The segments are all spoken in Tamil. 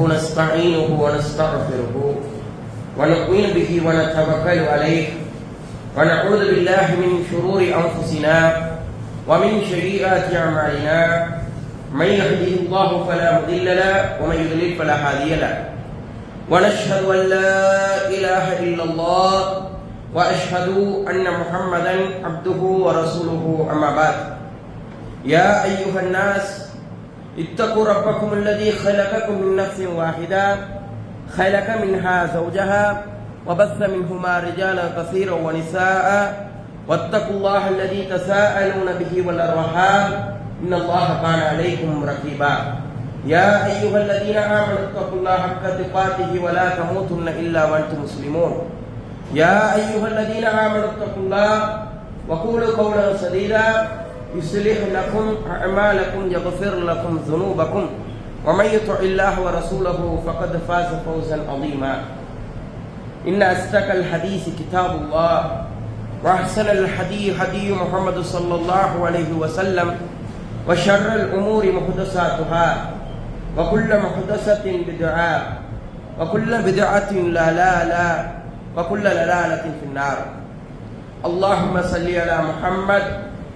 نحمده ونستعينه ونستغفره. ونؤمن به ونتوكل عليه. ونعوذ بالله من شرور أنفسنا ومن سيئات أعمالنا. من يهده الله فلا مضل له ومن يضلل فلا هادي له. ونشهد أن لا إله إلا الله وأشهد أن محمدا عبده ورسوله. أما بعد يا أيها الناس اتقوا ربكم الذي خلقكم من نفس واحدة خلق منها زوجها وبث منهما رجالا كثيرا ونساء واتقوا الله الذي تساءلون به والأرحام. إن الله كان عليكم رقيبا. يا أيها الذين آمنوا اتقوا الله حق تقاته ولا تموتن إلا وأنتم مسلمون. يا أيها الذين آمنوا اتقوا الله وقولوا قولا سديدا. يصلح لكم أعمالكم يغفر لكم ذنوبكم. ومن يطع الله ورسوله فقد فاز فوزا عظيما. إن أصدق الحديث كتاب الله وأحسن الحديث هدي محمد صلى الله عليه وسلم وشر الأمور محدثاتها وكل محدثة بدعة وكل بدعة لا لا لا وكل دلالة في النار. اللهم صل على محمد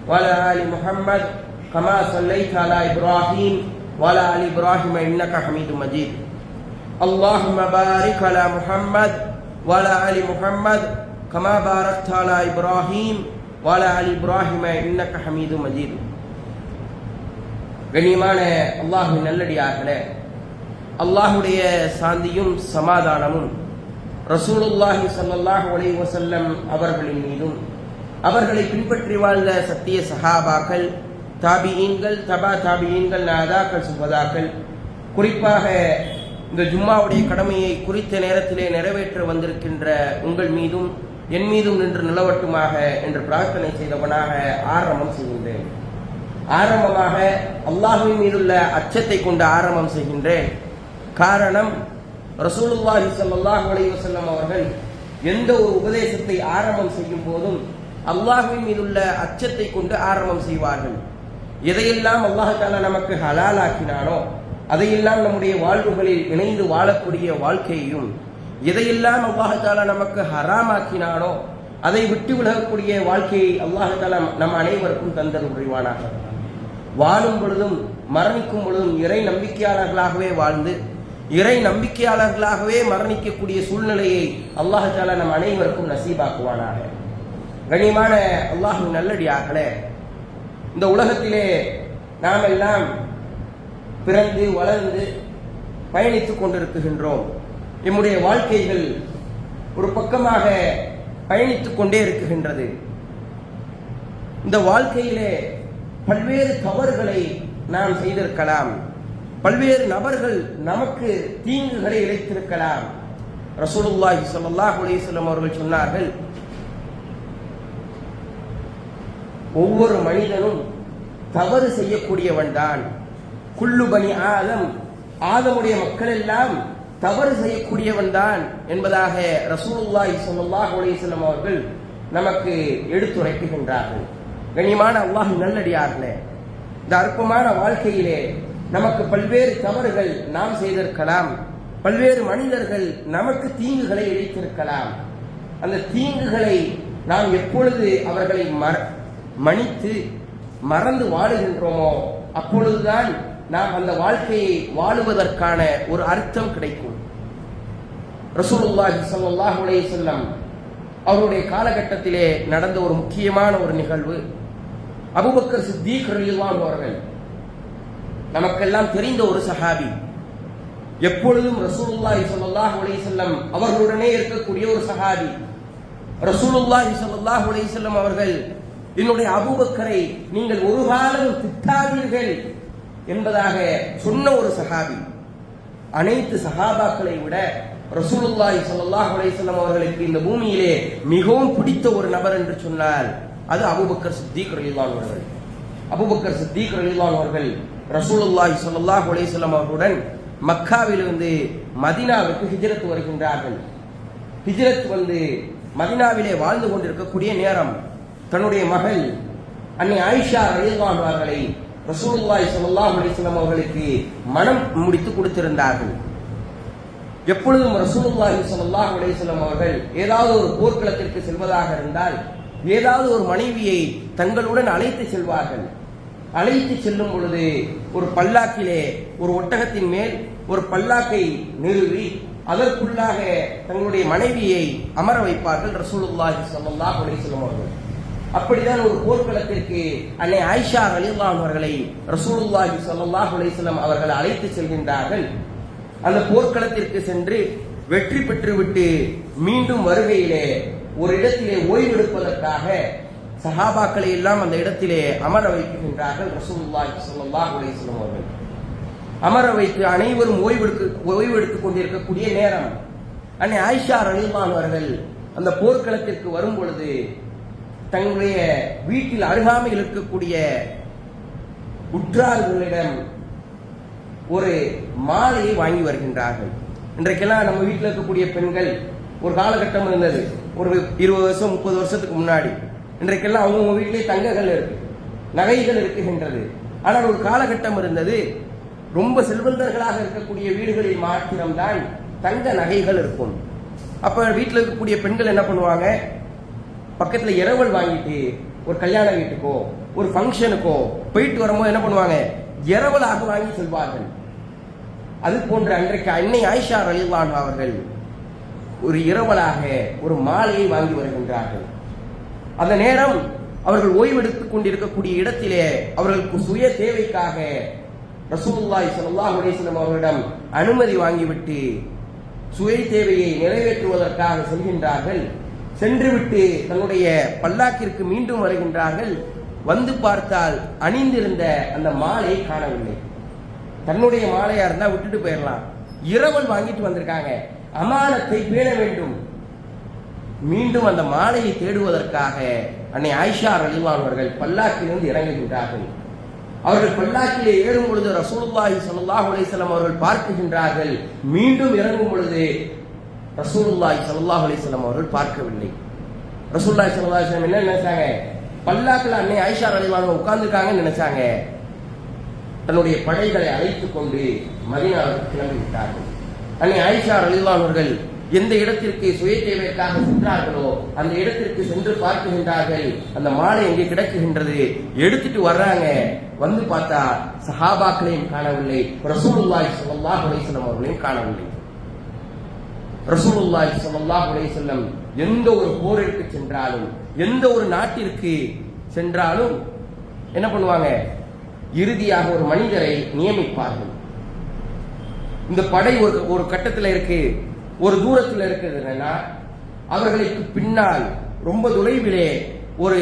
وعلى آل محمد كما صليت على إبراهيم وعلى آل إبراهيم إنك حميد مجيد اللهم بارك على محمد وعلى آل محمد كما باركت على إبراهيم وعلى آل إبراهيم إنك حميد مجيد கண்ணியமான அல்லாஹுவின் நல்லடியார்களே அல்லாஹுடைய சாந்தியும் சமாதானமும் ரசூலுல்லாஹி சல்லாஹ் அலை வசல்லம் அவர்களின் மீதும் அவர்களை பின்பற்றி வாழ்ந்த சத்திய சஹாபாக்கள் தாபியீன்கள் தபா தாபியீன்கள் நாதாக்கள் சுபதாக்கள். குறிப்பாக இந்த ஜும்மாவுடைய கடமையை குறித்த நேரத்திலே நிறைவேற்ற வந்திருக்கின்ற உங்கள் மீதும் என் மீதும் நின்று நிலவட்டுமாக என்று பிரார்த்தனை செய்தவனாக ஆரம்பம் செய்கின்றேன். ஆரம்பமாக அல்லாஹுவின் மீதுள்ள அச்சத்தை கொண்டு ஆரம்பம் செய்கின்றேன். காரணம் ரசூலுல்லாஹி சல்லாஹ் அலைவசல்லம் அவர்கள் எந்த ஒரு உபதேசத்தை ஆரம்பம் செய்யும் போதும் அல்லாஹ்வின் மீதுள்ள அச்சத்தை கொண்டு ஆரம்பம் செய்வார்கள். எதையெல்லாம் அல்லாஹால நமக்கு ஹலாலாக்கினானோ அதையெல்லாம் நம்முடைய வாழ்வுகளில் இணைந்து வாழக்கூடிய வாழ்க்கையையும் எதையெல்லாம் அல்லாஹால நமக்கு ஹராமாக்கினானோ அதை விட்டு விலகக்கூடிய வாழ்க்கையை அல்லாஹால நம் அனைவருக்கும் தந்தல் புரிவானாக வாழும் பொழுதும் மரணிக்கும் பொழுதும் இறை நம்பிக்கையாளர்களாகவே வாழ்ந்து இறை நம்பிக்கையாளர்களாகவே மரணிக்கக்கூடிய சூழ்நிலையை அல்லாஹால நம் அனைவருக்கும் நசீபாக்குவானாக. கண்ணியமான அல்லாஹு நல்லடியார்களே இந்த உலகத்திலே நாம் எல்லாம் பிறந்து வளர்ந்து பயணித்துக் கொண்டிருக்கின்றோம். நம்முடைய வாழ்க்கைகள் ஒரு பக்கமாக பயணித்துக் கொண்டே இருக்குகின்றது இந்த வாழ்க்கையிலே பல்வேறு தவறுகளை நாம் செய்திருக்கலாம். பல்வேறு நபர்கள் நமக்கு தீங்குகளை இழைத்திருக்கலாம். ரசூலுல்லாஹி ஸல்லல்லாஹு அலைஹி அவர்கள் சொன்னார்கள் ஒவ்வொரு மனிதனும் தவறு செய்யக்கூடியவன் தான் குல்லு ஆதம் ஆதமுடைய மக்கள் எல்லாம் தவறு செய்யக்கூடியவன் தான் என்பதாக ரசூலுல்லாஹி ஸல்லல்லாஹு அலைஹி வஸல்லம் அவர்கள் நமக்கு எடுத்துரைக்குகின்றார்கள் கண்ணியமான அல்லாஹ் நல்லடியார்களே இந்த அற்பமான வாழ்க்கையிலே நமக்கு பல்வேறு தவறுகள் நாம் செய்திருக்கலாம். பல்வேறு மனிதர்கள் நமக்கு தீங்குகளை இழைத்திருக்கலாம். அந்த தீங்குகளை நாம் எப்பொழுது அவர்களை மன்னித்து மறந்து வாழுகின்றோமோ? அப்பொழுதுதான் நாம் அந்த வாழ்க்கையை வாழுவதற்கான ஒரு அர்த்தம் கிடைக்கும். ரசூலுல்லாஹி ஸல்லல்லாஹு அலைஹி செல்லம் அவருடைய காலகட்டத்திலே நடந்த ஒரு முக்கியமான ஒரு நிகழ்வு. அபுபக்கர் சித்தீக் ரலியல்லாஹு அவர்கள் நமக்கெல்லாம் தெரிந்த ஒரு சஹாபி. எப்பொழுதும் ரசூலுல்லாஹி ஸல்லல்லாஹு அலைஹி வஸல்லம் அவர்களுடனே இருக்கக்கூடிய ஒரு சஹாபி. ரசூலுல்லாஹி ஸல்லல்லாஹு அலைஹி வஸல்லம் அவர்கள் என்னுடைய அபூபக்கரை நீங்கள் ஒரு காலம் திட்டாதீர்கள் என்பதாக சொன்ன ஒரு சஹாபி. அனைத்து சஹாபாக்களை விட ரசூலுல்லாஹி ஸல்லல்லாஹு அலைஹி வஸல்லம் அவர்களுக்கு இந்த பூமியிலே மிகவும் பிடித்த ஒரு நபர் என்று சொன்னால் அது அபூபக்கர் சித்திக் ரலியல்லாஹு அவர்கள். அபூபக்கர் சித்திக் ரலியல்லாஹு அவர்கள் ரசூலுல்லாஹி ஸல்லல்லாஹு அலைஹி வஸல்லம் அவர்களுடன் மக்காவிலிருந்து மதினாவுக்கு ஹிஜ்ரத் வருகின்றார்கள். ஹிஜ்ரத் வந்து மதினாவிலே வாழ்ந்து கொண்டிருக்கக்கூடிய நேரம் தன்னுடைய மகள் அன்னை ஆயிஷா ரயில்வான் அவர்களை ரசூலுல்லாஹி சல்லாஹ் அலிஸ்லாம் அவர்களுக்கு மனம் முடித்து கொடுத்திருந்தார்கள். எப்பொழுதும் ரசூலுல்லாஹி சல்லாஹ் அலிஸ்லாம் அவர்கள் ஏதாவது ஒரு போர்க்களத்திற்கு செல்வதாக இருந்தால் ஏதாவது ஒரு மனைவியை தங்களுடன் அழைத்து செல்வார்கள். அழைத்து செல்லும் பொழுது ஒரு பல்லாக்கிலே ஒரு ஒட்டகத்தின் மேல் ஒரு பல்லாக்கை நிறுவி அதற்குள்ளாக தங்களுடைய மனைவியை அமர வைப்பார்கள் ரசூலுல்லாஹி சல்லாஹ் அலிஸ்லாம் அவர்கள். அப்படிதான் ஒரு போர்க்களத்திற்கு அன்னை ஆயிஷா ரலியல்லாஹு அவர்களை ரசூலுல்லாஹி சல்லாஹ் அலிஸ்லாம் அவர்கள் அழைத்து செல்கின்றார்கள். அந்த போர்க்களத்திற்கு சென்று வெற்றி பெற்றுவிட்டு மீண்டும் வருகையிலே ஒரு இடத்திலே ஓய்வெடுப்பதற்காக சஹாபாக்களை எல்லாம் அந்த இடத்திலே அமர வைக்கின்றார்கள் ரசூலுல்லாஹி சல்லாஹ் அலிஸ்லாம் அவர்கள். அமர வைத்து அனைவரும் ஓய்வெடுக்க ஓய்வெடுத்துக் கொண்டிருக்கக்கூடிய நேரம். அன்னை ஆயிஷா ரலியல்லாஹு அவர்கள் அந்த போர்க்களத்திற்கு வரும் பொழுது தங்களுடைய வீட்டில் அருகாமையில் இருக்கக்கூடிய உற்றார்களிடம் ஒரு மாலையை வாங்கி வருகின்றார்கள். இன்றைக்கெல்லாம் நம்ம வீட்டில் இருக்கக்கூடிய பெண்கள் ஒரு காலகட்டம் இருந்தது. ஒரு இருபது வருஷம் முப்பது வருஷத்துக்கு முன்னாடி. இன்றைக்கெல்லாம் அவங்கவுங்க வீட்டிலே தங்கங்கள் இருக்கு நகைகள் இருக்குகின்றது ஆனால் ஒரு காலகட்டம் இருந்தது. ரொம்ப செல்வந்தர்களாக இருக்கக்கூடிய வீடுகளில் மாத்திரம்தான் தங்க நகைகள் இருக்கும். அப்ப வீட்டில் இருக்கக்கூடிய பெண்கள் என்ன பண்ணுவாங்க? பக்கத்துல இரவல் வாங்கிட்டு ஒரு கல்யாண வீட்டுக்கோ ஒரு ஃபங்க்ஷனுக்கோ போயிட்டு வரும்போது என்ன பண்ணுவாங்க? இரவலாக வாங்கி செல்வார்கள். அது போன்ற அன்றைக்கு அன்னை ஆயிஷா ரலிவான் அவர்கள் ஒரு இரவலாக ஒரு மாலையை வாங்கி வருகின்றார்கள். அந்த நேரம் அவர்கள் ஓய்வெடுத்துக் கொண்டிருக்கக்கூடிய இடத்திலே அவர்களுக்கு சுய தேவைக்காக ரசூல்லாய் சல்லா அலைஹி அவர்களிடம் அனுமதி வாங்கிவிட்டு சுய தேவையை நிறைவேற்றுவதற்காக செல்கின்றார்கள். சென்றுவிட்டு தன்னுடைய பல்லாக்கிற்கு மீண்டும் வருகின்றார்கள் வந்து பார்த்தால் அணிந்திருந்த அந்த மாலையை காணவில்லை. தன்னுடைய மாலையா இருந்தா விட்டுட்டு போயிடலாம் இரவல் வாங்கிட்டு வந்திருக்காங்க. அமானத்தை பேண வேண்டும். மீண்டும் அந்த மாலையை தேடுவதற்காக அன்னை ஆயிஷா ரலிவான் அவர்கள் பல்லாக்கிலிருந்து இறங்குகின்றார்கள். அவர்கள் பல்லாக்கிலே ஏறும் பொழுது ரசூலுல்லாஹி சல்லாஹ் அலைஹி அவர்கள் பார்க்குகின்றார்கள். மீண்டும் இறங்கும் பொழுது ரசூல்லாய் சல்லாஹ் அலிஸ்லாம் அவர்கள் பார்க்கவில்லை. ரசூல்லாய் சல்லா அலிஸ்லாம் என்ன நினைச்சாங்க? பல்லாக்கில் அன்னை ஐஷா அலிவான உட்கார்ந்துருக்காங்கன்னு நினைச்சாங்க. தன்னுடைய படைகளை அழைத்துக் கொண்டு மதீனாவுக்கு கிளம்பி விட்டார்கள். அன்னை ஐஷா அலிவானவர்கள் எந்த இடத்திற்கு சுய தேவைக்காக சென்றார்களோ அந்த இடத்திற்கு சென்று பார்க்குகின்றார்கள் அந்த மாலை எங்கே கிடக்குகின்றது? எடுத்துட்டு வர்றாங்க. வந்து பார்த்தா சஹாபாக்களையும் காணவில்லை. ரசூலுல்லாஹி ஸல்லல்லாஹு அலைஹி வஸல்லம் அவர்களையும் காணவில்லை. ரசூலுல்லாஹி ஸல்லல்லாஹு அலைஹி வஸல்லம் எந்த ஒரு போரிற்கு சென்றாலும் எந்த ஒரு நாட்டிற்கு சென்றாலும் என்ன பண்ணுவாங்க? இறுதியாக ஒரு மனிதரை நியமிப்பார்கள். இந்த படை ஒரு ஒரு கட்டத்தில் இருக்கு. ஒரு தூரத்தில் இருக்குதுன்னா அவர்களுக்கு பின்னால் ரொம்ப தொலைவிலே ஒரு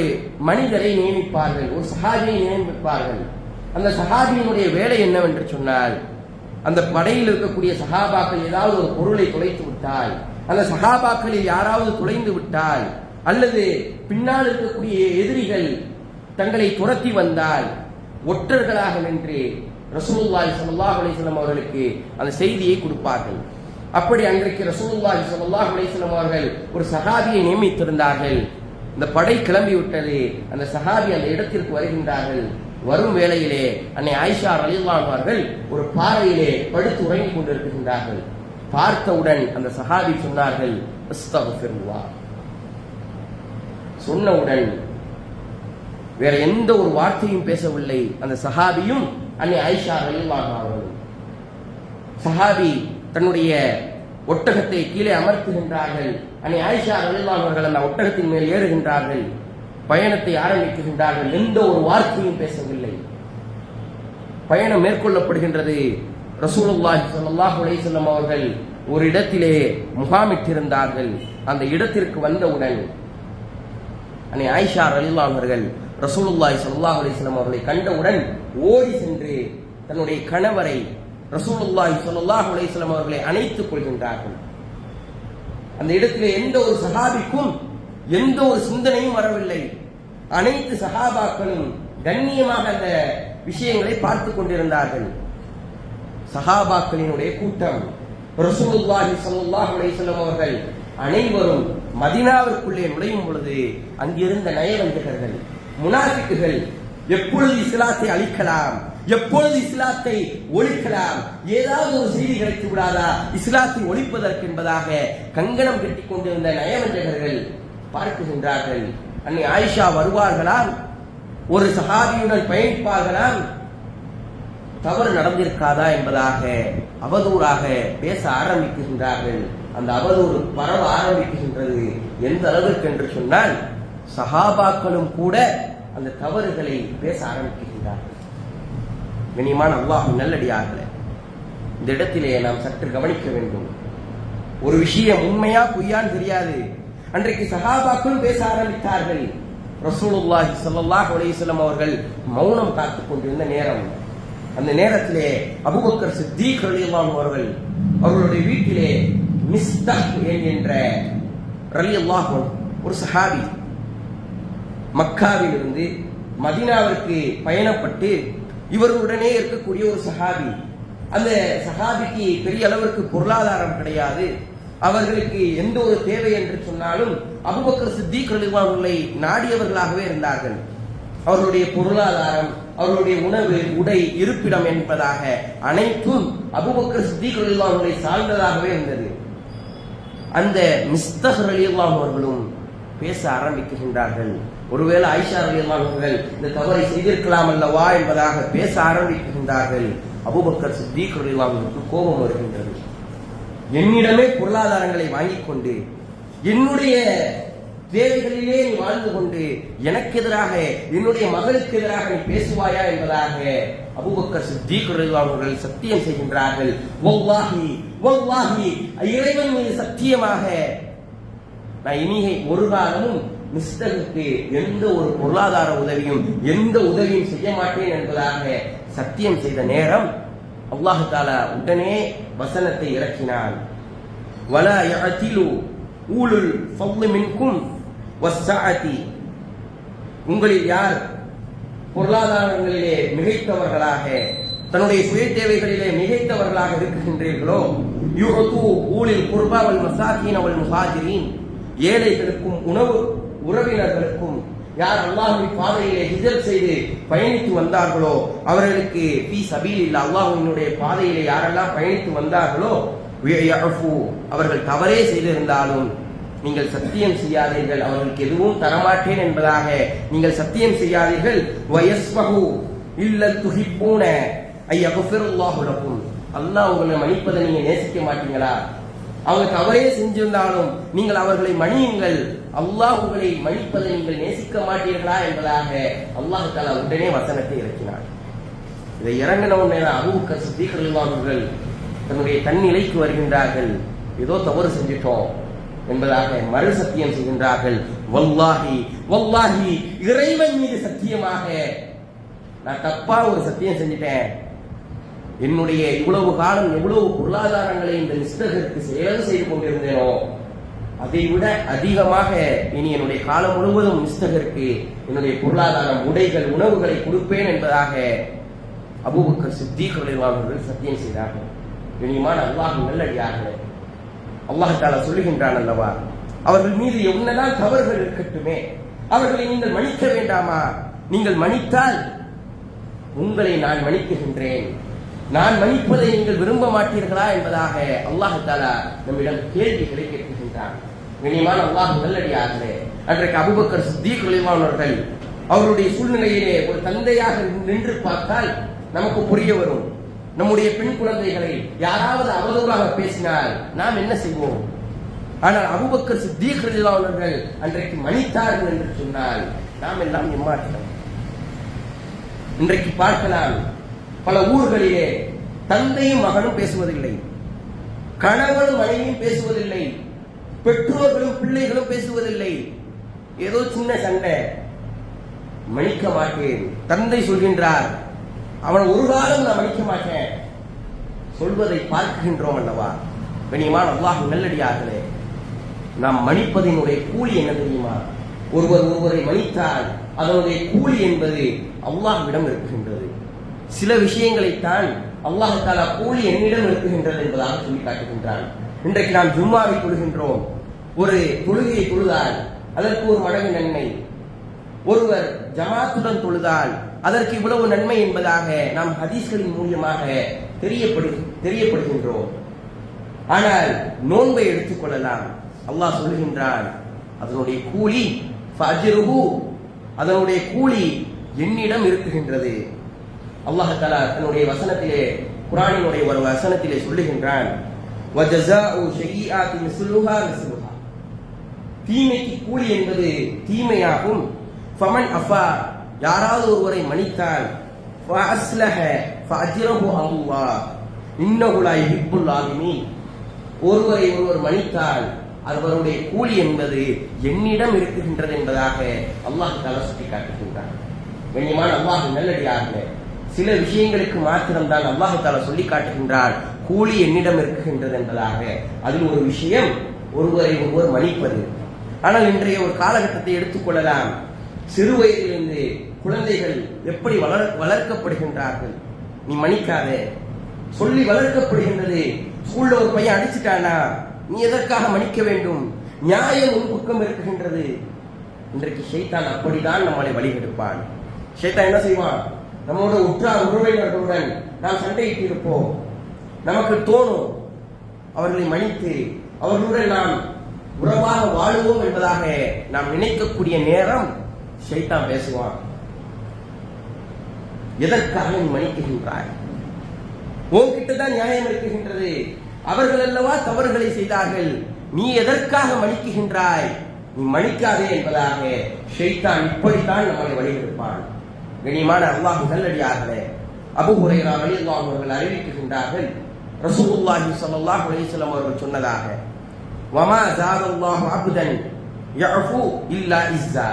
மனிதரை நியமிப்பார்கள் ஒரு சஹாபியை நியமிப்பார்கள். அந்த சஹாபியினுடைய வேலை என்னவென்று சொன்னால் அந்த படையில் இருக்கக்கூடிய சகாபாக்கள் ஏதாவது ஒரு பொருளை தொலைத்து விட்டால் அந்த சகாபாக்களில் யாராவது தொலைந்து விட்டால் அல்லது பின்னால் இருக்கக்கூடிய எதிரிகள் தங்களை துரத்தி வந்தால் ஒற்றர்களாக நின்று ரசூலுல்லாஹி சல்லாஹ் அலைஹி அவர்களுக்கு அந்த செய்தியை கொடுப்பார்கள். அப்படி அன்றைக்கு ரசூலுல்லாஹி சல்லாஹ் அலைஹி அவர்கள் ஒரு சகாபியை நியமித்திருந்தார்கள். இந்த படை கிளம்பி விட்டது அந்த சகாபி அந்த இடத்திற்கு வருகின்றார்கள். வரும் வேளையிலே அன்னை ஆயிஷா ரலியல்லாஹு அவர்கள் ஒரு பாறையிலே படுத்து உறங்கிக் கொண்டிருக்கின்றார்கள். பார்த்தவுடன் அந்த சஹாபி சொன்னார்கள் சொன்னவுடன் வேற எந்த ஒரு வார்த்தையும் பேசவில்லை அந்த சஹாபியும் அன்னை ஆயிஷா ரலியல்லாஹு அவர்களும் சஹாபி தன்னுடைய ஒட்டகத்தை கீழே அமர்த்துகின்றார்கள். அன்னை ஆயிஷா ரலியல்லாஹு அவர்கள் அந்த ஒட்டகத்தின் மேல் ஏறுகின்றார்கள். பயணத்தை ஆரம்பிக்கின்றார்கள் எந்த ஒரு வார்த்தையும் பேசவில்லை. பயணம் மேற்கொள்ளப்படுகின்றது. ரசூலுல்லாஹி ஸல்லல்லாஹு அலைஹி வஸல்லம் அவர்கள் ஒரு இடத்திலே முகாமிட்டிருந்தார்கள். அந்த இடத்திற்கு வந்தவுடன் அன்னை ஆயிஷா ரலியல்லாஹு அவர்கள் ரசூலுல்லாஹி ஸல்லல்லாஹு அலைஹி வஸல்லம் அவர்களை கண்டவுடன் ஓடி சென்று தன்னுடைய கணவரை ரசூலுல்லாஹி ஸல்லல்லாஹு அலைஹி வஸல்லம் அவர்களை அணைத்துக் கொள்கின்றார்கள். அந்த இடத்திலே எந்த ஒரு சஹாபிக்கும் எந்த ஒரு சிந்தனையும் வரவில்லை. அனைத்து சகாபாக்களும் கண்ணியமாக அந்த விஷயங்களை பார்த்து கொண்டிருந்தார்கள். சஹாபாக்களினுடைய கூட்டம் ரசூலுல்லாஹி ஸல்லல்லாஹு அலைஹி வஸல்லம் அவர்கள் அனைவரும் மதினாவிற்குள்ளே நுழையும் பொழுது அங்கிருந்த நயவஞ்சகர்கள் முனாஃபிக்குகள் எப்பொழுது இஸ்லாத்தை அழிக்கலாம் எப்பொழுது இஸ்லாத்தை ஒழிக்கலாம் ஏதாவது ஒரு செய்தி கிடைத்து விடாதா? இஸ்லாத்தை ஒழிப்பதற்கு என்பதாக கங்கணம் கட்டி கொண்டிருந்த நயவஞ்சகர்கள் பார்க்குகின்றார்கள். அன்னை ஆயிஷா வருவார்களாம். ஒரு சஹாபியுடன் பயணிப்பார்களாம். தவறு நடந்திருக்காதா என்பதாக அவதூறாக பேச ஆரம்பிக்கின்றார்கள் அந்த அவதூறு பரவ ஆரம்பிக்கின்றது எந்த அளவிற்கு என்று சொன்னால் சஹாபாக்களும் கூட அந்த தவறுகளை பேச ஆரம்பிக்கின்றார்கள் கனியமான அல்லாஹ் நல்லடியார்களே இந்த இடத்திலே நாம் சற்று கவனிக்க வேண்டும். ஒரு விஷயம் உண்மையா பொய்யான்னு தெரியாது. அன்றைக்கு சஹாபாக்களும் பேச ஆரம்பித்தார்கள். ரசூலுல்லாஹி ஸல்லல்லாஹு அலைஹி அவர்கள் மௌனம் காத்துக் கொண்டிருந்த நேரம். அந்த நேரத்திலே அபுபக்கர் சித்தீக் ரலியல்லாஹு அவர்கள் அவர்களுடைய வீட்டிலே மிஸ்தக் என்கின்ற ரலியல்லாஹு ஒரு சஹாபி மக்காவிலிருந்து மதீனாவிற்கு பயணப்பட்டு இவர்களுடனே இருக்கக்கூடிய ஒரு சஹாபி. அந்த சஹாபிக்கு பெரிய அளவிற்கு பொருளாதாரம் கிடையாது. அவர்களுக்கு எந்த ஒரு தேவை என்று சொன்னாலும் அபுபக்கர் சித்திக் அவர்களை நாடியவர்களாகவே இருந்தார்கள். அவர்களுடைய பொருளாதாரம் அவர்களுடைய உணவு உடை இருப்பிடம் என்பதாக அனைத்தும் அபுபக்கர் சித்திக் அவர்களை சார்ந்ததாகவே இருந்தது. அந்த மிஸ்தகர் அலிவாம் அவர்களும் பேச ஆரம்பிக்கின்றார்கள். ஒருவேளை ஐஷா அலியல்லாம் அவர்கள் இந்த தவறை செய்திருக்கலாம் அல்லவா என்பதாக பேச ஆரம்பிக்கின்றார்கள். அபுபக்கர் சித்திக் அலியல்லாம் கோபம் வருகின்றது. என்னிடமே பொருளாதாரங்களை வாங்கிக் கொண்டு என்னுடைய தேவைகளிலே நீ வாழ்ந்து கொண்டு எனக்கு எதிராக என்னுடைய மகளுக்கு எதிராக நீ பேசுவாயா என்பதாக அபுபக்கர் சித்திக் அவர்கள் சத்தியம் செய்கின்றார்கள். ஒவ்வாகி ஒவ்வாகி இறைவன் மீது சத்தியமாக நான் இனிகை ஒரு காலமும் மிஸ்டருக்கு எந்த ஒரு பொருளாதார உதவியும் எந்த உதவியும் செய்ய மாட்டேன் என்பதாக சத்தியம் செய்த நேரம் அல்லாஹு தாலா உடனே வசனத்தை இறக்கினான். வலா யஅதிலு ஊலுல் ஃபضل மின்கும் வஸ்ஸஅதி. உங்களில் யார் பொருளாதாரங்களிலே மிகைத்தவர்களாக தன்னுடைய சுய தேவைகளிலே மிகைத்தவர்களாக இருக்கின்றீர்களோ யுஅது ஊழில் குர்பா வல் மசாகீன வல் ஏழைகளுக்கும் உணவு உறவினர்களுக்கும் யார் அல்லாஹ்வின் பாதையிலே ஹிஜர் செய்து பயணித்து வந்தார்களோ அவர்களுக்கு பி சபீல் அல்லாஹ்வினுடைய பாதையிலே யாரெல்லாம் பயணித்து வந்தார்களோ அவர்கள் தவறே செய்திருந்தாலும் நீங்கள் சத்தியம் செய்யாதீர்கள். அவர்களுக்கு எதுவும் தரமாட்டேன் என்பதாக நீங்கள் சத்தியம் செய்யாதீர்கள். வயஸ்பகு இல்ல துஹிப்பூன ஐயகுஃபிருல்லாஹு அல்லாஹ் உங்களை மன்னிப்பதை நீங்க நேசிக்க மாட்டீங்களா? அவங்க தவறே செஞ்சிருந்தாலும் நீங்கள் அவர்களை மன்னியுங்கள். அல்லாஹ் உங்களை மன்னிப்பதை நீங்கள் நேசிக்க மாட்டீர்களா என்பதாக அல்லாஹ் தாலா உடனே வசனத்தை இறக்கினார் இதை இறங்கின உடனே அபூபக்கர் சித்திக் அவர்கள் தன்னுடைய தன்னிலைக்கு வருகின்றார்கள். ஏதோ தவறு செஞ்சிட்டோம் என்பதாக மறு சத்தியம் செய்கின்றார்கள். வல்லாஹி வல்லாஹி இறைவன் மீது சத்தியமாக நான் தப்பா ஒரு சத்தியம் செஞ்சிட்டேன். என்னுடைய இவ்வளவு காலம் எவ்வளவு பொருளாதாரங்களை இந்த நிஸ்தகருக்கு செலவு செய்து கொண்டிருந்தேனோ அதை விட அதிகமாக இனி என்னுடைய காலம் முழுவதும் முஸ்தகருக்கு என்னுடைய பொருளாதாரம் உடைகள் உணவுகளை கொடுப்பேன் என்பதாக அபூபக்கர் சித்திக் அவர்கள் சத்தியம் செய்தார்கள். இனிமான அல்லாஹ் நல்லடியார்கள் அல்லாஹால சொல்லுகின்றான் அல்லவா? அவர்கள் மீது என்னதான் தவறுகள் இருக்கட்டுமே அவர்களை நீங்கள் மன்னிக்க வேண்டாமா? நீங்கள் மன்னித்தால் உங்களை நான் மன்னிக்குகின்றேன் நான் மன்னிப்பதை நீங்கள் விரும்ப மாட்டீர்களா என்பதாக அல்லாஹதாலா நம்மிடம் கேள்விகளை கேட்கின்றான். இனிமான அல்லாஹ் நல்லடியார்களே. அன்றைக்கு அபுபக்கர் சித்தீக் ரலியல்லாஹு அவர்கள் அவருடைய சூழ்நிலையிலே ஒரு தந்தையாக நின்று பார்த்தால் நமக்கு புரிய வரும். நம்முடைய பெண் குழந்தைகளை யாராவது அவதூறாக பேசினால் நாம் என்ன செய்வோம்? ஆனால் அபுபக்கர் சித்தீக் ரலியல்லாஹு அவர்கள் அன்றைக்கு மன்னித்தார்கள் என்று சொன்னால் நாம் எல்லாம் எம்மாற்றம் இன்றைக்கு பார்க்கலாம் பல ஊர்களிலே தந்தையும் மகனும் பேசுவதில்லை. கணவனும் மனைவியும் பேசுவதில்லை. பெற்றோர்களும் பிள்ளைகளும் பேசுவதில்லை. ஏதோ சின்ன சண்டை. மன்னிக்க மாட்டேன். தந்தை சொல்கின்றார் அவன் ஒரு காலம் நான் மன்னிக்க மாட்டேன். சொல்வதை பார்க்கின்றோம் அல்லவா? கனியமான அல்லாஹ் நல்லடியார்களே நாம் மன்னிப்பதினுடைய கூலி என்ன தெரியுமா? ஒருவர் ஒருவரை மன்னித்தால் அதனுடைய கூலி என்பது அல்லாஹ்விடம் இருக்குகின்றது சில விஷயங்களைத்தான் அல்லாஹால கூலி என்னிடம் இருக்குகின்றது என்பதாக சொல்லி காட்டுகின்றான் இன்றைக்கு நாம் ஜும்மாவை தொழுகின்றோம். ஒரு தொழுகையை தொழுதால் அதற்கு ஒரு மடங்கு நன்மை. ஒருவர் ஜமாத்துடன் தொழுதால் அதற்கு இவ்வளவு நன்மை என்பதாக நாம் ஹதீஸ்களின் மூலியமாக தெரியப்படு தெரியப்படுகின்றோம். ஆனால் நோன்பை எடுத்துக்கொள்ளலாம் அல்லாஹ் சொல்லுகின்றான் அதனுடைய கூலி அதனுடைய கூலி என்னிடம் இருக்குகின்றது. அல்லாஹ் தலா தன்னுடைய வசனத்திலே குரானினுடைய ஒரு வசனத்திலே சொல்லுகின்றான் வஜஸாஉ ஷையிஆத்தி மிஸ்லுஹா மிஸ்லுஹா தீமைக்கு கூலி என்பது தீமையாகும். ஃபமன் அஃபா யாராவது ஒருவரை மன்னித்தால் ஃபஅஸ்லஹ ஃபஅஜ்ரஹு அல்லாஹ். இன்னஹு லா யுஹிப்புல் ஆலிமீன் ஒருவரை ஒருவர் மன்னித்தால் அவருடைய கூலி என்பது என்னிடம் இருக்குகின்றது என்பதாக அல்லாஹ் தஆலா சுட்டி காட்டுகின்றான் கண்ணியமான அல்லாஹ் நல்லடியாக சில விஷயங்களுக்கு மாத்திரம்தான் அல்லாஹு தாலா சொல்லி காட்டுகின்றான் கூலி என்னிடம் இருக்குகின்றது என்பதாக அதில் ஒரு விஷயம் ஒருவரை ஒருவர் மன்னிப்பது. ஆனால் இன்றைய ஒரு காலகட்டத்தை எடுத்துக்கொள்ளலாம் சிறு வயதிலிருந்து குழந்தைகள் எப்படி வளர் வளர்க்கப்படுகின்றார்கள்? நீ மன்னிக்காதே. சொல்லி வளர்க்கப்படுகின்றது. ஸ்கூல்ல ஒரு பையன் அடிச்சுட்டானா? நீ எதற்காக மன்னிக்க வேண்டும்? நியாயம் ஒரு பக்கம் இருக்குகின்றது. இன்றைக்கு ஷைத்தான் அப்படிதான் நம்மளை வழிகெடுப்பான். ஷைத்தான் என்ன செய்வான்? நம்மோட உற்றார் உறவினர்களுடன் நாம் சண்டையிட்டு இருப்போம் நமக்கு தோணும். அவர்களை மன்னித்து அவர்களுடன் நாம் உறவாக வாழுவோம் என்பதாக நாம் நினைக்கக்கூடிய நேரம் ஷைத்தான் பேசுவான். எதற்காக நீ மன்னிக்குகின்றாய் உன்கிட்ட தான் நியாயம் இருக்குகின்றது அவர்கள் அல்லவா தவறுகளை செய்தார்கள். நீ எதற்காக மன்னிக்குகின்றாய் நீ மன்னிக்காதே என்பதாக ஷெய்தான் இப்படித்தான் நம்மளை வழிகெடுப்பான் கனியமான அல்லாஹ் நல்லடியார்களே அபு ஹுரைரா ரலியல்லாஹு அவர்கள் அறிவிக்கின்றார்கள். ரசூல்லாஹி சல்லாஹ் அலிஸ்லாம் அவர்கள் சொன்னதாக வமா ஜாதல்லாஹ் அபுதன் யஃபு இல்லா இஸ்ஸா.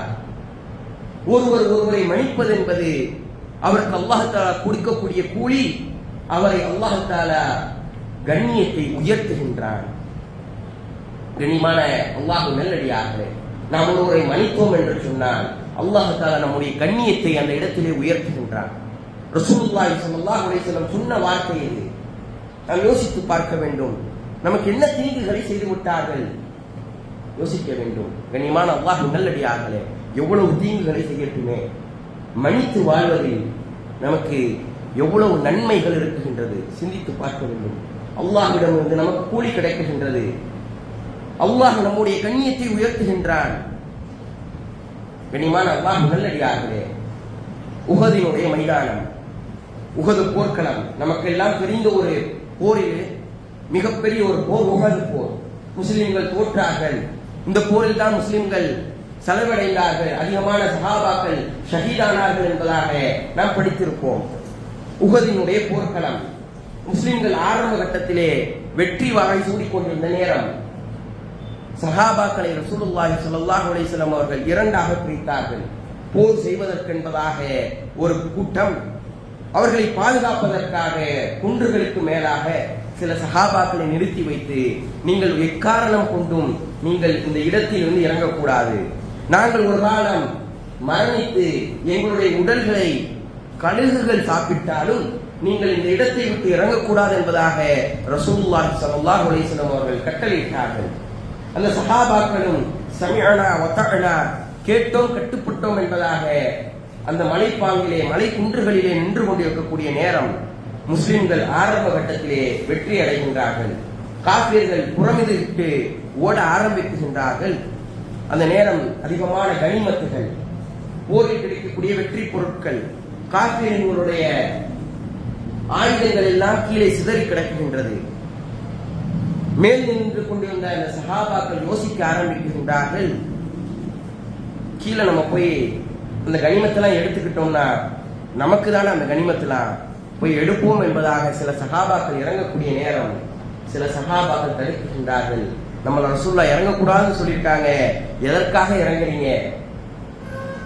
ஒருவர் ஒருவரை மன்னிப்பது என்பது அவருக்கு அல்லாஹ் தாலா கொடுக்கக்கூடிய கூலி அவரை அல்லாஹ் தாலா கண்ணியத்தை உயர்த்துகின்றான். கண்ணியமான அல்லாஹ் நல்லடியாக நாம் ஒருவரை மன்னிப்போம் என்று சொன்னால் அல்லாஹ் தாலா நம்முடைய கண்ணியத்தை அந்த இடத்திலே உயர்த்துகின்றான். ரசூலுல்லாஹி ஸல்லல்லாஹு அலைஹி வஸல்லம் சொன்ன வார்த்தை இது நாம் யோசித்து பார்க்க வேண்டும். நமக்கு என்ன தீங்குகளை செய்து விட்டார்கள்? யோசிக்க வேண்டும். கண்ணியமான அல்லாஹ் நல்லடியார்களே எவ்வளவு தீங்குகளை செய்யட்டுமே. மன்னித்து வாழ்வதில் நமக்கு எவ்வளவு நன்மைகள் இருக்குகின்றது. சிந்தித்து பார்க்க வேண்டும். அல்லாஹிடம் இருந்து நமக்கு கூலி கிடைக்குகின்றது. அல்லாஹ் நம்முடைய கண்ணியத்தை உயர்த்துகின்றான். கண்ணியமான அல்லாஹ் நல்லடியார்களே உகதினுடைய மைதானம் உகது போர்க்களம் நமக்கெல்லாம் தெரிந்த ஒரு போரிலே மிகப்பெரிய ஒரு போர் உகது போர். முஸ்லிம்கள் தோற்றார்கள். இந்த போரில் தான் முஸ்லிம்கள் செலவடைந்தார்கள். அதிகமான சஹாபாக்கள் ஷஹீதானார்கள் என்பதாக நாம் படித்திருப்போம். உகதினுடைய போர்க்களம். முஸ்லிம்கள் ஆரம்ப கட்டத்திலே வெற்றி வாகை சூடிக்கொண்டிருந்த நேரம். சஹாபாக்களை ரசூலுல்லாஹி ஸல்லல்லாஹு அலைஹி அவர்கள் இரண்டாக பிரித்தார்கள். போர் செய்வதற்கென்பதாக ஒரு கூட்டம் அவர்களை பாதுகாப்பதற்காக குன்றுகளுக்கு மேலாக சில சகாபாக்களை நிறுத்தி வைத்து நீங்கள் எக்காரணம் கொண்டும் நீங்கள் இந்த இடத்தில் இருந்து இறங்கக்கூடாது. நாங்கள் ஒரு காலம் மரணித்து எங்களுடைய உடல்களை கழுகுகள் சாப்பிட்டாலும் நீங்கள் இந்த இடத்தை விட்டு இறங்கக்கூடாது என்பதாக ரசூலுல்லாஹி சல்லாஹ் அலைஹி அவர்கள் கட்டளையிட்டார்கள். அந்த சஹாபாக்களும் சமியானா ஒத்தகனா கேட்டோம் கட்டுப்பட்டோம் என்பதாக அந்த மலைப்பாங்கிலே மலை குன்றுகளிலே நின்று கொண்டிருக்கக்கூடிய நேரம் முஸ்லிம்கள் ஆரம்ப கட்டத்திலே வெற்றி அடைகின்றார்கள். காபியர்கள் புறமிதிட்டு ஓட ஆரம்பிக்கின்றார்கள் அந்த நேரம் அதிகமான கனிமத்துகள் போரில் கிடைக்கக்கூடிய வெற்றி பொருட்கள் காபியர்களுடைய ஆயுதங்கள் எல்லாம் கீழே சிதறி கிடக்குகின்றது. மேல் நின்று கொண்டிருந்த அந்த சகாபாக்கள் யோசிக்க ஆரம்பிக்கின்றார்கள். கீழே நம்ம போய் அந்த கனிமத்தெல்லாம் எடுத்துக்கிட்டோம்னா நமக்கு தானே அந்த கனிமத்தெல்லாம் போய் எடுப்போம் என்பதாக சில சகாபாக்கள் இறங்கக்கூடிய நேரம். சில சகாபாக்கள் தடுக்கின்றார்கள் நம்ம ரசூல்லா இறங்கக்கூடாதுன்னு சொல்லியிருக்காங்க. எதற்காக இறங்குறீங்க?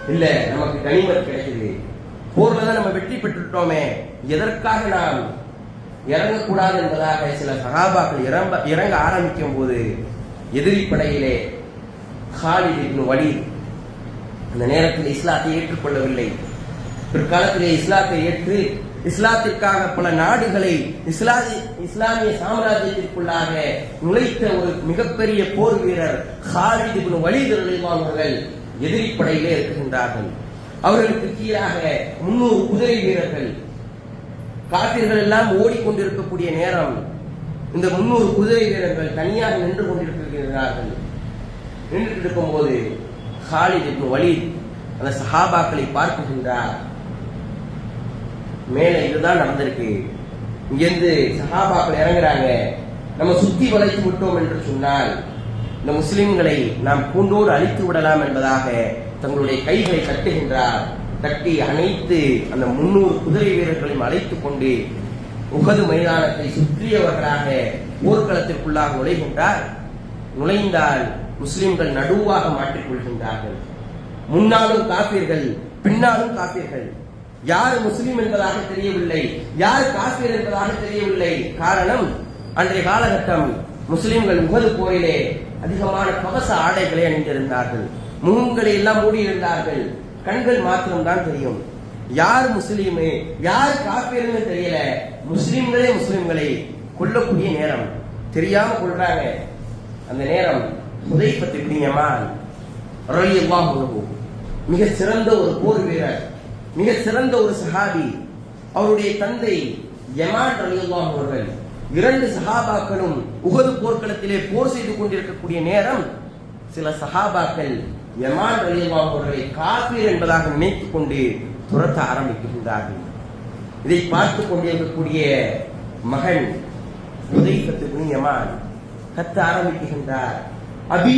இல்ல நமக்கு கனிமத் கிடைக்குது. போர்ல தான் நம்ம வெற்றி பெற்றுட்டோமே. எதற்காக நாம் இறங்கக்கூடாது என்பதாக சில சகாபாக்கள் இறம்ப இறங்க ஆரம்பிக்கும் போது எதிரி படையிலே ஹாலித் வழி அந்த நேரத்தில் இஸ்லாத்தை ஏற்றுக்கொள்ளவில்லை. பிற்காலத்திலே இஸ்லாத்தை ஏற்று இஸ்லாத்திற்காக பல நாடுகளை இஸ்லாதி இஸ்லாமிய சாம்ராஜ்யத்திற்குள்ளாக நுழைத்த ஒரு மிகப்பெரிய போர் வீரர் ஹாலித் இப்னு வலீத் அவர்கள் எதிரிப்படையிலே இருக்கின்றார்கள் அவர்களுக்கு கீழாக முன்னூறு குதிரை வீரர்கள் காப்பீர்கள் எல்லாம் ஓடிக்கொண்டிருக்கக்கூடிய நேரம். இந்த முன்னூறு குதிரை வீரர்கள் தனியாக நின்று கொண்டிருக்கிறார்கள் நின்று இருக்கும்போது ஹாலித் இப்னு வலீத் அந்த சஹாபாக்களை பார்க்குகின்றார் மேல இதுதான் நடந்திருக்கு. இங்கிருந்து சஹாபாக்கள் இறங்குறாங்க. நம்ம சுத்தி வளைத்து விட்டோம் என்று சொன்னால் இந்த முஸ்லிம்களை நாம் கூண்டோடு அழித்து விடலாம் என்பதாக தங்களுடைய கைகளை கட்டுகின்றார் கட்டி அனைத்து அந்த முன்னூறு குதிரை வீரர்களையும் அழைத்துக் கொண்டு உகது மைதானத்தை சுற்றியவர்களாக போர்க்களத்திற்குள்ளாக நுழைகின்றார். நுழைந்தால் முஸ்லிம்கள் நடுவாக மாற்றிக்கொள்கின்றார்கள் முன்னாலும் காப்பீர்கள் பின்னாலும் காப்பீர்கள் யார் முஸ்லீம் என்பதாக தெரியவில்லை யார் காப்பீர் என்பதாக தெரியவில்லை. காரணம் அன்றைய காலகட்டம் முஸ்லிம்கள் உகது போரிலே அதிகமான கவச ஆடைகளை அணிந்திருந்தார்கள். முகங்களை எல்லாம் மூடியிருந்தார்கள். கண்கள் மாத்திரம்தான் தெரியும். யார் முஸ்லீமு யார் காப்பீர்னு தெரியல. முஸ்லிம்களே முஸ்லிம்களை. கொல்லக்கூடிய நேரம். தெரியாம கொள்றாங்க. அந்த நேரம் ஹுதைஃபத் இப்னு யமான் ரலியல்லாஹு அன்ஹு. மிக சிறந்த ஒரு போர் வீரர் மிக சிறந்த ஒரு சஹாபி. அவருடைய தந்தை யமான் ரலியல்லாஹு அவர்கள். இரண்டு சஹாபாக்களும் உகது போர்க்களத்திலே போர் செய்து கொண்டிருக்கக்கூடிய நேரம் சில சஹாபாக்கள் யமான் ரலியல்லாஹு அவர்களை காபீர் என்பதாக நினைத்துக் கொண்டு துரத்த ஆரம்பிக்கின்றார்கள். இதை பார்த்து கொண்டிருக்கக்கூடிய மகன் உதயத்துக்கு யமான் கத்த ஆரம்பிக்கின்றார். அபி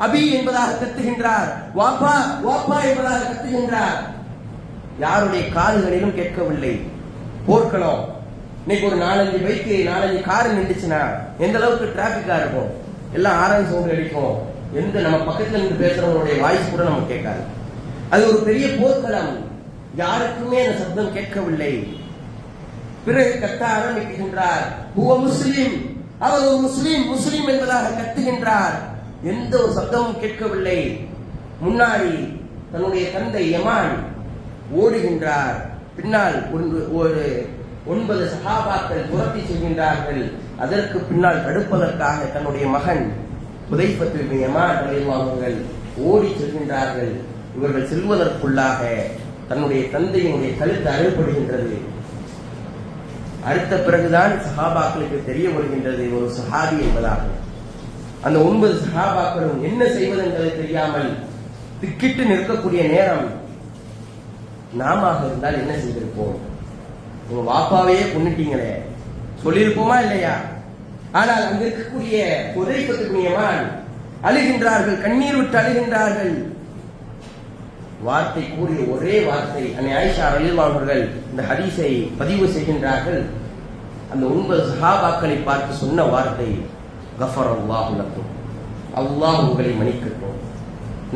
அபி என்பதாக கத்துகின்றார். வாப்பா வாப்பா என்பதாக கத்துகின்றார். யாருடைய காதுகளிலும் கேட்கவில்லை. போர்க்களம் இன்னைக்கு ஒரு நாலஞ்சு பைக்கு நாலஞ்சு கார் நின்றுச்சுன்னா எந்த அளவுக்கு டிராபிக்கா இருக்கும்? எல்லாம் ஆரஞ்சு சவுண்ட் அடிக்கும். எந்த நம்ம பக்கத்துல இருந்து பேசுறவங்களுடைய வாய்ஸ் கூட நம்ம கேட்காது. அது ஒரு பெரிய போர்க்களம். யாருக்குமே அந்த சப்தம் கேட்கவில்லை. பிறகு கத்த ஆரம்பிக்கின்றார் ஹுவ முஸ்லிம். அவர் ஒரு முஸ்லிம் முஸ்லிம் என்பதாக கத்துகின்றார். எந்த ஒரு சப்தமும் கேட்கவில்லை. முன்னாடி தன்னுடைய தந்தை யமான் ஓடுகின்றார். பின்னால் ஒன்று ஒரு ஒன்பது சகாபாக்கள் துரத்தி செல்கின்றார்கள். அதற்கு பின்னால் தடுப்பதற்காக தன்னுடைய மகன் புதைப்பத்திற்கு யமான் அவர்கள் ஓடி செல்கின்றார்கள். இவர்கள் செல்வதற்குள்ளாக தன்னுடைய தந்தையினுடைய கழுத்து அறுபடுகின்றது. அடுத்த பிறகுதான் சஹாபாக்களுக்கு தெரிய வருகின்றது ஒரு சஹாபி என்பதாகும் அந்த ஒன்பது சகாபாக்களும் என்ன செய்வது என்பதை தெரியாமல் திக்கிட்டு நிற்கக்கூடிய நேரம் நாம இருந்தால் என்ன செய்திருப்போம்? உங்க வாப்பாவையே கொண்டுட்டீங்களே சொல்லியிருப்போமா இல்லையா? ஆனால் அங்க இருக்கக்கூடிய புதைப்பத்துக்குரியவான் அழுகின்றார்கள் கண்ணீர் விட்டு அழுகின்றார்கள். வார்த்தை கூறிய ஒரே வார்த்தை அன்னை ஆயிஷா ரலியல்லாஹு அவர்கள் இந்த ஹதீஸை பதிவு செய்கின்றார்கள். அந்த ஒன்பது சகாபாக்களை பார்த்து சொன்ன வார்த்தை கஃபர் அல்லாஹ் அல்லாஹ் உங்களை மன்னிக்கட்டும்.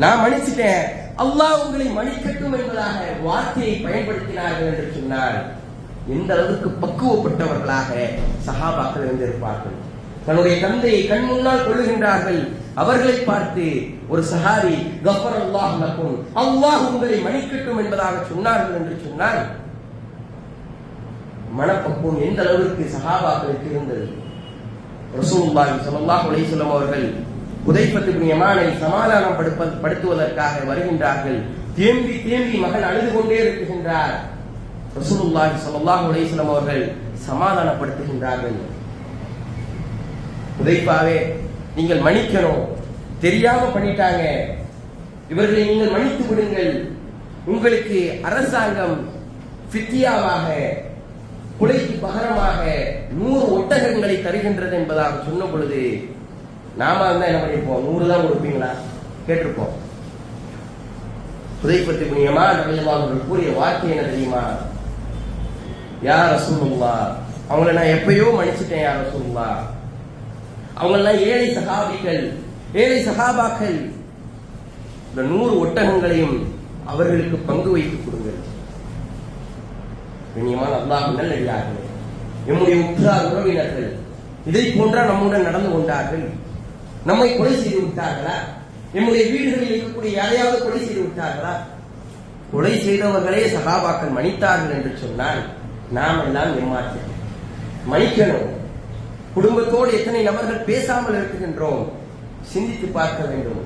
நான் மன்னிச்சிட்டேன். அல்லாஹ் உங்களை மன்னிக்கட்டும் என்பதாக வார்த்தையை பயன்படுத்தினார்கள் என்று சொன்னார். எந்த அளவுக்கு பக்குவப்பட்டவர்களாக சஹாபாக்கள் இருந்திருப்பார்கள். தன்னுடைய தந்தையை கண் முன்னால் கொள்ளுகின்றார்கள். அவர்களை பார்த்து ஒரு சஹாரி கஃபர் அல்லாஹ் நக்கும் அல்லாஹ் உங்களை மன்னிக்கட்டும் என்பதாக சொன்னார்கள் என்று சொன்னால் மனப்பக்குவம் எந்த அளவுக்கு சகாபாக்களுக்கு இருந்தது? ரசூல்லாஹி ஸல்லல்லாஹு அலைஹி வஸல்லம் அவர்கள் உதைப்பத்து யமானை சமாதானம் படுத்துவதற்காக வருகின்றார்கள். தேம்பி தேம்பி மகன் அழுது கொண்டே இருக்குகின்றார். ரசூலுல்லாஹி ஸல்லல்லாஹு அலைஹி வஸல்லம் அவர்கள் சமாதானப்படுத்துகின்றார்கள். உதைப்பாவே நீங்கள் மன்னிக்கணும். தெரியாம பண்ணிட்டாங்க. இவர்களை நீங்கள் மன்னித்து விடுங்கள். உங்களுக்கு அரசாங்கம் ஃபித்தியாவாக குலைக்கு பகரமாக நூறு ஒட்டகங்களை தருகின்றது என்பதாக சொன்ன பொழுது நாம இருந்தா என்ன பண்ணிருப்போம்? நூறு தான் கொடுப்பீங்களா? கேட்டிருப்போம். புதைப்பத்து புண்ணியமா அவர்கள் கூறிய வார்த்தை என்ன தெரியுமா? யார் ரசூலுல்லா அவங்கள நான் எப்பயோ மன்னிச்சிட்டேன் யார் ரசூலுல்லா. அவங்கெல்லாம் ஏழை சகாபிகள் ஏழை சகாபாக்கள் இந்த நூறு ஒட்டகங்களையும் அவர்களுக்கு பங்கு வைத்துக் கொடுங்க. கண்ணியமான அல்லாஹ் நல்லடியார்களே எம்முடைய உற்றார் உறவினர்கள் இதை போன்ற நம்முடன் நடந்து கொண்டார்கள். நம்மை கொலை செய்து விட்டார்களா? எம்முடைய வீடுகளில் இருக்கக்கூடிய யாரையாவது கொலை செய்து விட்டார்களா? கொலை செய்தவர்களே சகாபாக்கள் மன்னித்தார்கள் என்று சொன்னால் நாம் எல்லாம் ஏமாற்ற மன்னிக்கணும். குடும்பத்தோடு எத்தனை நபர்கள் பேசாமல் இருக்குகின்றோம் சிந்தித்து பார்க்க வேண்டும்.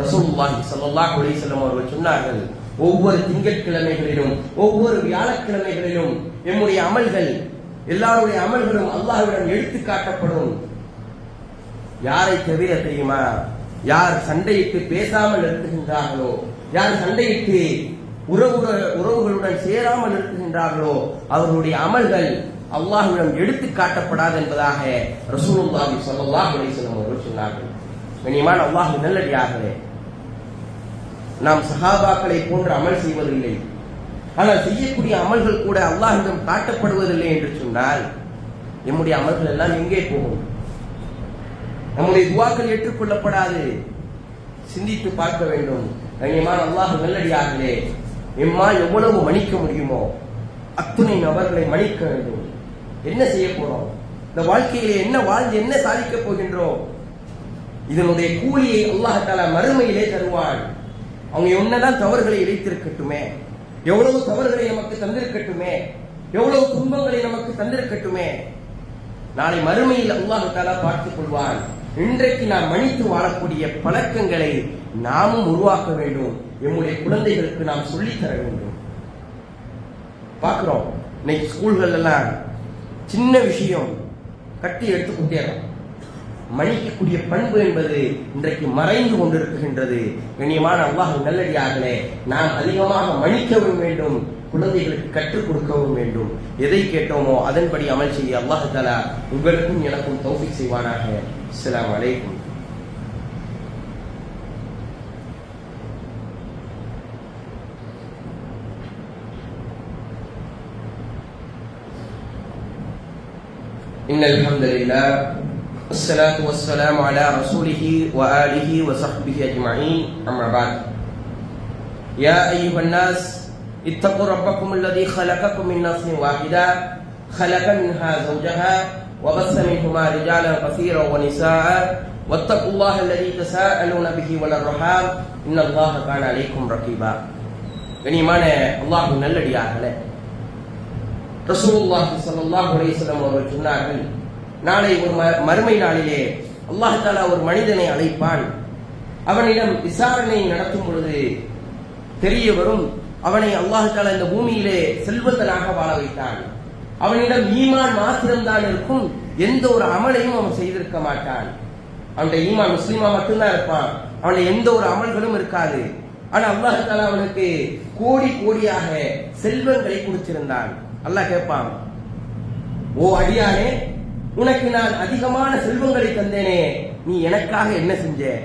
ரசூலுல்லாஹி ஸல்லல்லாஹு அலைஹி செல்லம் அவர்கள் சொன்னார்கள் ஒவ்வொரு திங்கட்கிழமைகளிலும் ஒவ்வொரு வியாழக்கிழமைகளிலும் எம்முடைய அமல்கள் எல்லாருடைய அமல்களும் அல்லாஹ்விடம் எடுத்து காட்டப்படும். யாரை தவிர தெரியுமா? யார் சண்டையிட்டு பேசாமல் நிறுத்துகின்றார்களோ யார் சண்டையிட்டு உறவு உறவுகளுடன் சேராமல் நிறுத்துகின்றார்களோ அவர்களுடைய அமல்கள் அல்லாஹ்விடம் எடுத்து காட்டப்படாது என்பதாக ரசூலுல்லாஹி ஸல்லல்லாஹு அலைஹி வஸல்லம் அவர்கள் சொன்னார்கள். கண்ணியமான அல்லாஹ் நல்லடியாகவே நாம் சஹாபாக்களை போன்று அமல் செய்வதில்லை. ஆனால் செய்யக்கூடிய அமல்கள் கூட அல்லாஹிடம் காட்டப்படுவதில்லை என்று சொன்னால் நம்முடைய அமல்கள் எல்லாம் எங்கே போகும்? நம்முடைய துவாக்கள் ஏற்றுக்கொள்ளப்படாது. சிந்தித்து பார்க்க வேண்டும். கண்ணியமான அல்லாஹ் நல்லடியார்களே எம்மா எவ்வளவு மன்னிக்க முடியுமோ அத்துணை நபர்களை மன்னிக்க வேண்டும். என்ன செய்ய போறோம்? இந்த வாழ்க்கையிலே என்ன வாழ்ந்து என்ன சாதிக்க போகின்றோம்? இதனுடைய கூலியை அல்லாஹால மறுமையிலே தருவான். அவங்க என்னதான் தவறுகளை இழைத்திருக்கட்டுமே எவ்வளவு தவறுகளை நமக்கு தந்திருக்கட்டுமே எவ்வளவு துன்பங்களை நமக்கு தந்திருக்கட்டுமே நாளை மறுமையில் அல்லாஹு தாலா பார்த்துக் கொள்வான். இன்றைக்கு நாம் மன்னித்து வாழக்கூடிய பழக்கங்களை நாமும் உருவாக்க வேண்டும். எம்முடைய குழந்தைகளுக்கு நாம் சொல்லித் தர வேண்டும். பார்க்கிறோம். இன்னைக்கு ஸ்கூல்கள் எல்லாம் சின்ன விஷயம் கட்டி எடுத்து குட்டிடுறோம் மன்னிக்கக்கூடிய பண்பு என்பது இன்றைக்கு மறைந்து கொண்டிருக்கின்றது கண்ணியமான அல்லாஹ் நல்லடியார்களே நாம் அதிகமாக மன்னிக்கவும் வேண்டும் குழந்தைகளுக்கு கற்றுக் கொடுக்கவும் வேண்டும் எதை கேட்டோமோ அதன்படி அமல் செய்ய அல்லாஹ் தலா உங்களுக்கும் எனக்கும் தௌஃபிக் செய்வானாக அஸ்ஸலாமு அலைக்கும் إن الحمد لله والصلاة والسلام على رسوله وآله وصحبه أجمعين أما بعد يا أيها الناس اتقوا ربكم الذي خلقكم من نفس واحدة خلق منها زوجها وبث منهما رجالا كثيرا ونساء واتقوا الله الذي تساءلون به والأرحام إن الله كان عليكم رقيبا கனியமான அல்லாஹ் நல்லடியார்களே ரசூலுல்லாஹி ஸல்லல்லாஹு அலைஹி வஸல்லம் அவர்கள் சொன்னார்கள் நாளை ஒரு ம- மறுமை நாளிலே அல்லாஹ் ஒரு மனிதனை அழைப்பான். அவனிடம் விசாரணை நடத்தும் பொழுது தெரிய வரும் அவனை அல்லாஹ் இந்த பூமியிலே செல்வந்தனாக வாழ வைத்தான். அவனிடம் ஈமான் மாத்திரம்தான் இருக்கும் எந்த ஒரு அமலையும் அவன் செய்திருக்க மாட்டான். அவனுடைய ஈமான் முஸ்லீமா மட்டும்தான் இருப்பான். அவனுடைய எந்த ஒரு அமல்களும் இருக்காது. ஆனா அல்லாஹாலா அவனுக்கு கோடி கோடியாக செல்வங்களை கொடுத்திருந்தான். அல்லாஹ் கேட்பான் ஓ அடியானே உனக்கு நான் அதிகமான செல்வங்களை தந்தேனே நீ எனக்காக என்ன செஞ்ச?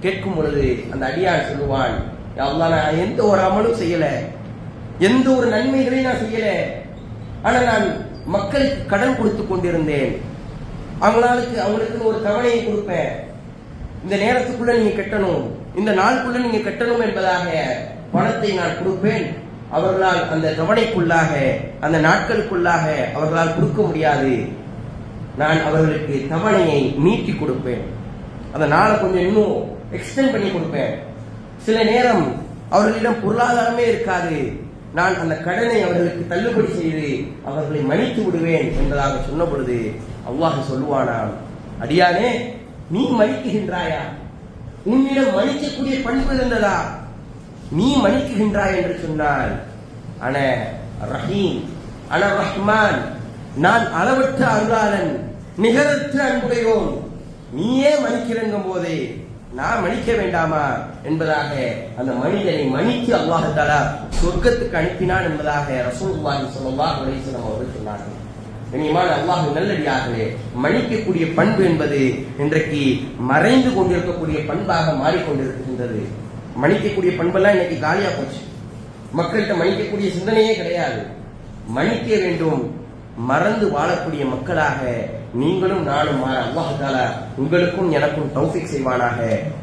கேட்கும் பொழுது அந்த அடியான் சொல்லுவான் "யா நான் எந்த ஒரு அமலும் செய்யல. எந்த ஒரு நன்மைகளையும் நான் செய்யல. ஆனா நான் மக்களுக்கு கடன் கொடுத்து கொண்டிருந்தேன். அவங்களுக்கு அவங்களுக்கு ஒரு தவணையை கொடுப்பேன். இந்த நேரத்துக்குள்ள நீங்க கட்டணும். இந்த நாளுக்குள்ள நீங்க கட்டணும் என்பதாக பணத்தை நான் கொடுப்பேன். அவர்களால் அந்த தவணைக்குள்ளாக அந்த நாட்களுக்குள்ளாக அவர்களால் கொடுக்க முடியாது. நான் அவர்களுக்கு தவணையை நீட்டி கொடுப்பேன். அந்த நாளை கொஞ்சம் இன்னும் எக்ஸ்டெண்ட் பண்ணி கொடுப்பேன். சில நேரம் அவர்களிடம் பொருளாதாரமே இருக்காது. நான் அந்த கடனை அவர்களுக்கு தள்ளுபடி செய்து அவர்களை மன்னித்து விடுவேன் என்பதாக சொன்ன பொழுது அவ்வாக சொல்லுவானாம் அடியானே நீ மன்னிக்குகின்றாயா உன்னிடம் மன்னிக்கக்கூடிய பண்பு இருந்ததா? நீ மன்னிக்குகின்றாய் என்று சொன்னால் அன ரஹீம் அன ரஹ்மான் நான் அளவற்ற அருளாளன் நிகரற்ற அன்புடையோன் நீயே மன்னிக்கிறங்கும் போதே நான் மன்னிக்க வேண்டாமா என்பதாக அந்த மனிதனை மன்னித்து அல்லாஹ் சொர்க்கத்துக்கு அனுப்பினான் என்பதாக ரசூலுல்லாஹி ஸல்லல்லாஹு அலைஹி வஸல்லம் அவர்கள் சொன்னார்கள். கண்ணியமான அல்லாஹ் நல்லடியாகவே மன்னிக்கக்கூடிய பண்பு என்பது இன்றைக்கு மறைந்து கொண்டிருக்கக்கூடிய பண்பாக மாறிக்கொண்டிருக்கின்றது. மன்னிக்கக்கூடிய பண்பெல்லாம் இன்னைக்கு காலியா போச்சு. மக்கள்கிட்ட மன்னிக்கக்கூடிய சிந்தனையே கிடையாது. மன்னிக்க வேண்டும் மறந்து வாழக்கூடிய மக்களாக நீங்களும் நானும் அல்லாஹால உங்களுக்கும் எனக்கும் தௌஃபிக் செய்வானாக.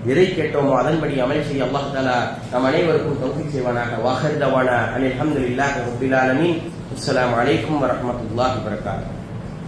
எதை கேட்டோமோ அதன்படி அமல் செய்ய அல்லாஹ் நம் அனைவருக்கும் தௌஃபிக் செய்வானாக. வாஹர் தவானா அஹமது இல்லாஹ் ரப்பில் ஆலமீன். அஸ்ஸலாமு அலைக்கும் வரமத்துல்லாஹ் வபரகாத்துஹு